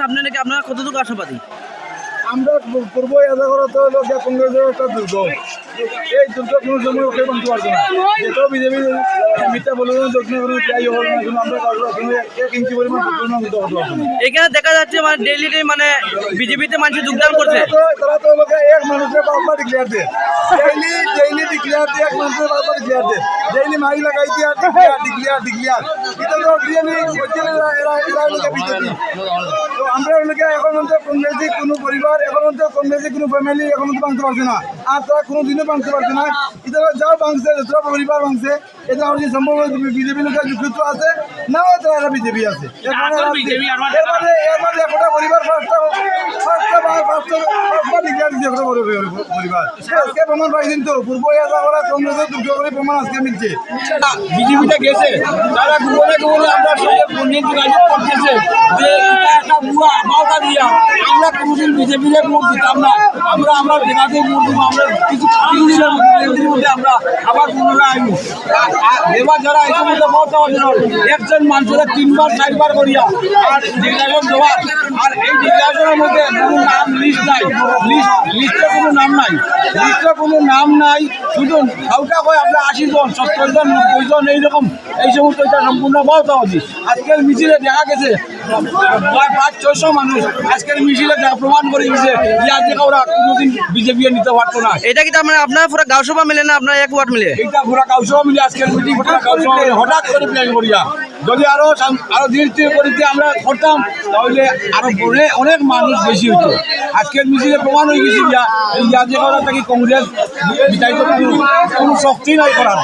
সামনে রেখে আপনারা কতটুকু আশাবাদী? আমরা পূর্ব এলাকার একটা দুর্গ। এই দুর্গ কোনো ওকে মানতে পারতো না। যেটাও বিজেপি এখানে দেখা যাচ্ছে মানে ডেইলি মানে বিজেপিতে মানুষ যোগদান করছে। তারা তো এক মানুষের বারবার ডিক্লেয়ার দেয়। ডেইলি ডেইলি ডিক্লেয়ার দিয়ে এক মানুষের বারবার ডিক্লেয়ার দেয়। ডেইলি মাই লাগাই দিয়ে ডিক্লেয়ার ডিক্লেয়ার ডিক্লেয়ার এটা তো বিজেপি। আমরা এখন কংগ্রেসি কোনো পরিবার এখন কংগ্রেসি কোনো ফ্যামিলি এখন পারছে না। আর তারা কোনো দিনও ভাঙতে পারছে না। এটা যাও পরিবার ভাঙছে এটা আমার যে সম্ভব বিজেপি লোকের যুক্ত আছে না তারা এরা বিজেপি আছে। এর একটা পরিবার একটা পরিবার। আজকে প্রমাণ পাইছেন তো পূর্ব এলাকা কংগ্রেসের করে প্রমাণ আজকে মিলছে। বিজেপিতে গেছে। তারা গোপনে গোপনে আমরা সঙ্গে যোগাযোগ করতেছে যে একটা বুয়া মাওতা দিয়া বিজেপিকে ভোট দিতাম না। আমরা আমরা জেলাতে ভোট দিব আমরা কিছু আমরা আবার পুনরায় আইব এবার যারা এই মধ্যে ভোট দেওয়ার জন্য একজন মানুষের তিনবার, চারবার করিয়া আর ডিক্লারেশন দেওয়ার আর এই ডিক্লারেশনের মধ্যে লিস্ট নাই। লিস্ট লিস্টে কোনো নাম নাই। লিস্টে কোনো নাম নাই। শুধু হাউটা কয় আমরা আশি জন সত্তর জন নব্বই জন এইরকম এই সমস্ত এটা সম্পূর্ণ আজকের মিছিলে দেখা গেছে প্রায় পাঁচ ছয়শো মানুষ আজকের মিছিলে প্রমাণ করে গেছে ইয়ার থেকে ওরা কোনোদিন বিজেপি নিতে পারতো না। এটা কি তার মানে আপনার পুরো গাঁও সভা মিলে না আপনার এক ওয়ার্ড মিলে? এইটা ঘোরা কাউসও মিলে আজকের মিটিং হঠাৎ করে প্ল্যান করিয়া যদি আরও সাম- আরও ধীরে ধীরে আমরা করতাম, তাহলে আরও অনেক মানুষ বেশি হতো আজকের মিছিলে প্রমাণ হয়ে গেছে, ইয়া এই ইয়া যে করা থাকি কংগ্রেস কোনো কোনো শক্তি নাই করার।